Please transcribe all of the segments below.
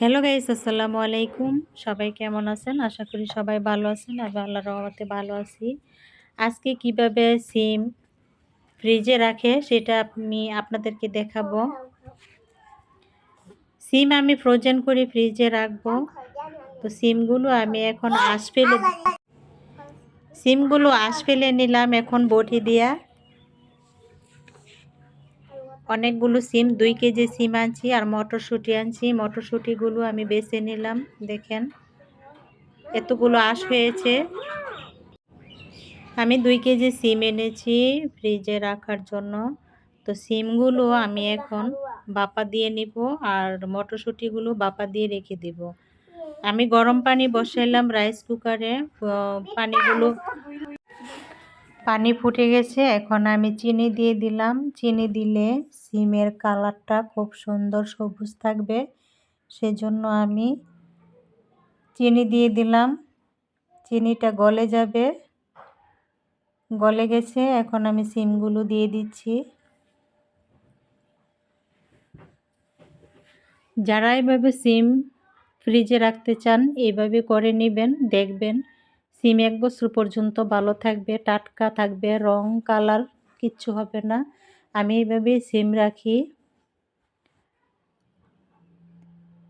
Hello guys, আসসালামু আলাইকুম। সবাই কেমন আছেন? আশা করি সবাই ভালো আছেন, আমি আল্লাহর রহমতে ভালো আছি। আজকে কীভাবে সিম ফ্রিজে রাখে সেটা আমি আপনাদেরকে দেখাবো। সিম আমি ফ্রোজেন করে ফ্রিজে রাখব। তো সিমগুলো আমি এখন আশ ফেলে সিমগুলো আশ ফেলে নিলাম এখন বটি দিয়া। অনেকগুলো সিম, দুই কেজি সিম আনছি আর মটরশুঁটি আনছি। মটরশুঁটিগুলো আমি বেছে নিলাম, দেখেন। এতগুলো আশ হয়েছে। আমি দুই কেজি সিম এনেছি ফ্রিজে রাখার জন্য। তো সিমগুলো আমি এখন বাপা দিয়ে নিব আর মটরশুঁটিগুলো বাপা দিয়ে রেখে দিব। আমি গরম পানি বসাইলাম রাইস কুকারে পানিগুলো পানি ফুটে গেছে, এখন আমি চিনি দিয়ে দিলাম। চিনি দিলে সিমের কালারটা খুব সুন্দর সবুজ থাকবে, সেজন্য আমি চিনি দিয়ে দিলাম। চিনিটা গলে যাবে, গলে গেছে, এখন আমি সিমগুলো দিয়ে দিচ্ছি। যারা এভাবে সিম ফ্রিজে রাখতে চান এইভাবে করে নেবেন, দেখবেন সিম এক বছর পর্যন্ত ভালো থাকবে, টাটকা থাকবে, রং, কালার কিচ্ছু হবে না। আমি এইভাবে সিম রাখি।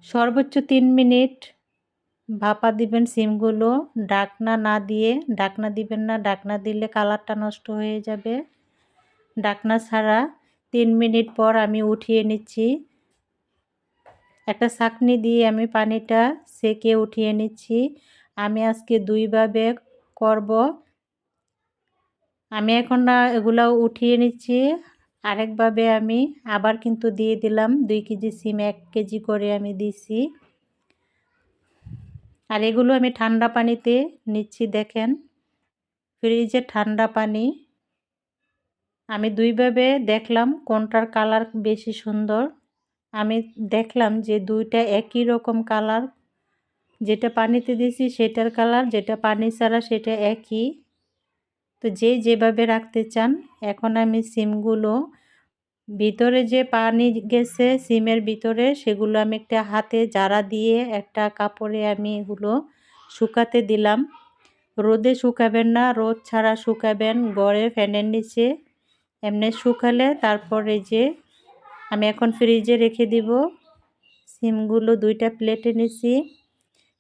সর্বোচ্চ তিন মিনিট ভাপা দিবেন সিমগুলো। ডাকনা না দিয়ে, ডাকনা দিবেন না, ডাকনা দিলে কালারটা নষ্ট হয়ে যাবে। ডাকনা ছাড়া তিন মিনিট পর আমি উঠিয়ে নিচ্ছি। একটা ছাকনি দিয়ে আমি পানিটা সেকে উঠিয়ে নিচ্ছি। আমি আজকে দুইভাবে করব। আমি এখন না এগুলো উঠিয়ে নিচ্ছি। আরেকভাবে আমি আবার কিন্তু দিয়ে দিলাম দুই কেজি সিম, এক কেজি করে আমি দিছি। আর এগুলো আমি ঠান্ডা পানিতে নিচ্ছি, দেখেন। ফ্রিজে ঠান্ডা পানি। আমি দুইভাবে দেখলাম কোনটার কালার বেশি সুন্দর। আমি দেখলাম যে দুইটা একই রকম কালার। যেটা পানিতে দিয়েছি সেটার কালার যেটা পানি ছাড়া সেটা একই। তো যে যেভাবে রাখতে চান, এখন আমি সিমগুলো ভিতরে যে পানি গেছে সিমের ভিতরে, সেগুলো আমি একটা হাতে জারা দিয়ে একটা কাপড়ে আমি এগুলো শুকাতে দিলাম। রোদে শুকাবেন না, রোদ ছাড়া শুকাবেন, গড়ে ফ্যানের নিচে। এমনি শুকালে তারপরে যে আমি এখন ফ্রিজে রেখে দিব। সিমগুলো দুইটা প্লেটে নিছি।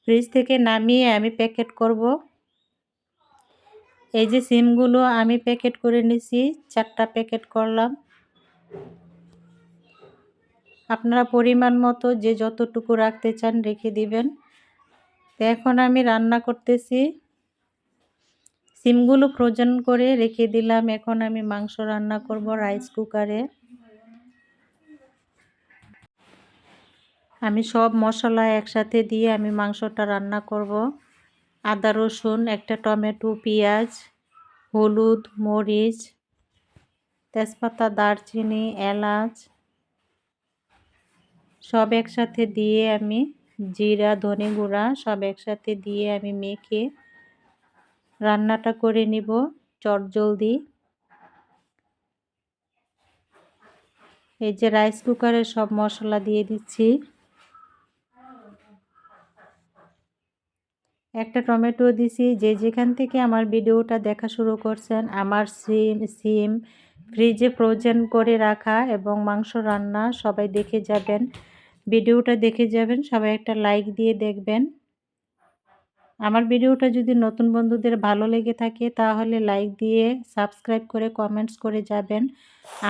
ফ্রিজ থেকে নামিয়ে আমি প্যাকেট করব। এই যে সিমগুলো আমি প্যাকেট করে নিছি, চারটা প্যাকেট করলাম। আপনারা পরিমাণ মতো যে যতটুকু রাখতে চান রেখে দিবেন। তো এখন আমি রান্না করতেছি। সিমগুলো ফ্রোজেন করে রেখে দিলাম। এখন আমি মাংস রান্না করব রাইস কুকারে আমি সব মশলা একসাথে দিয়ে আমি মাংসটা রান্না করব। আদা, রসুন, একটা টমেটো, পেঁয়াজ, হলুদ, মরিচ, তেজপাতা, দারচিনি, এলাচ, সব একসাথে দিয়ে আমি জিরা, ধনে গুঁড়া সব একসাথে দিয়ে আমি মেখে রান্নাটা করে নিব চটজলদি এই যে রাইস কুকারে সব মশলা দিয়ে দিচ্ছি। একটা টমেটো দিছি, যে যেখান থেকে আমার ভিডিওটা দেখা শুরু করছেন, আমার সিম সিম ফ্রিজে ফ্রোজেন করে রাখা এবং মাংস রান্না সবাই দেখে যাবেন। ভিডিওটা দেখে যাবেন, সবাই একটা লাইক দিয়ে দেখবেন। আমার ভিডিওটা যদি নতুন বন্ধুদের ভালো লেগে থাকে, তাহলে লাইক দিয়ে সাবস্ক্রাইব করে কমেন্টস করে যাবেন।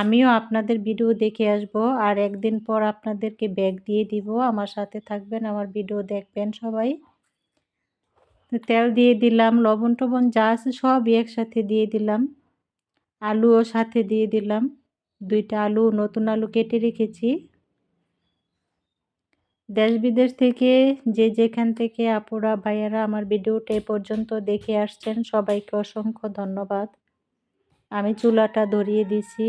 আমিও আপনাদের ভিডিও দেখে আসব, আর একদিন পর আপনাদেরকে ব্যাগ দিয়ে দিব। আমার সাথে থাকবেন, আমার ভিডিও দেখবেন সবাই। তেল দিয়ে দিলাম, লবণ টবণ যা আছে সবই একসাথে দিয়ে দিলাম। আলুও সাথে দিয়ে দিলাম। দুইটা আলু নতুন আলু কেটে রেখেছি। দেশ বিদেশ থেকে যে যেখান থেকে আপুরা, ভাইয়ারা আমার ভিডিওটা এ পর্যন্ত দেখে আসছেন, সবাইকে অসংখ্য ধন্যবাদ। আমি চুলাটা ধরিয়ে দিছি।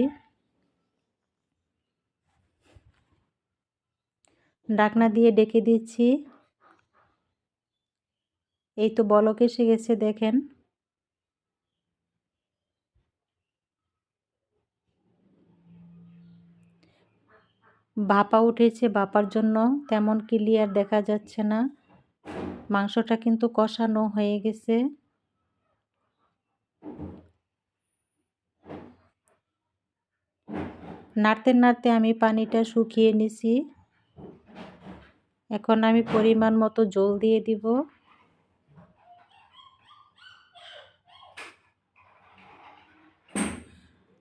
ডাকনা দিয়ে ডেকে দিচ্ছি। এই তো বলক এসে গেছে, দেখেন। ভাপা উঠেছে ভাপার জন্য তেমন ক্লিয়ার দেখা যাচ্ছে না। মাংসটা কিন্তু কষানো হয়ে গেছে। নাড়তে নাড়তে আমি পানিটা শুকিয়ে নিছি। এখন আমি পরিমাণ মতো জল দিয়ে দিব।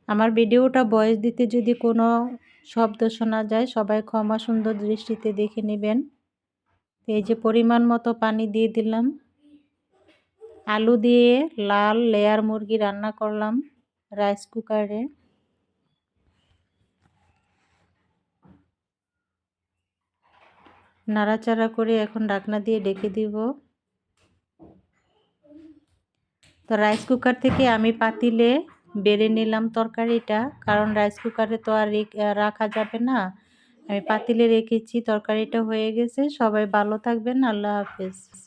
আমার ভিডিওটা বয়স দিতে যদি কোনো শব্দ শোনা যায়, সবাই ক্ষমা সুন্দর দৃষ্টিতে দেখে নেবেন। এই যে পরিমাণ মতো পানি দিয়ে দিলাম। আলু দিয়ে লাল লেয়ার মুরগি রান্না করলাম রাইস কুকারে। নাড়াচাড়া করে এখন ডাকনা দিয়ে ডেকে দিব। তো রাইস কুকার থেকে আমি পাতিলে বেড়ে নিলাম তরকারিটা। কারণ রাইস কুকারে তো আর রাখা যাবে না। আমি পাতিলে রেখেছি, তরকারিটা হয়ে গেছে। সবাই ভালো থাকবেন, আল্লাহ হাফেজ।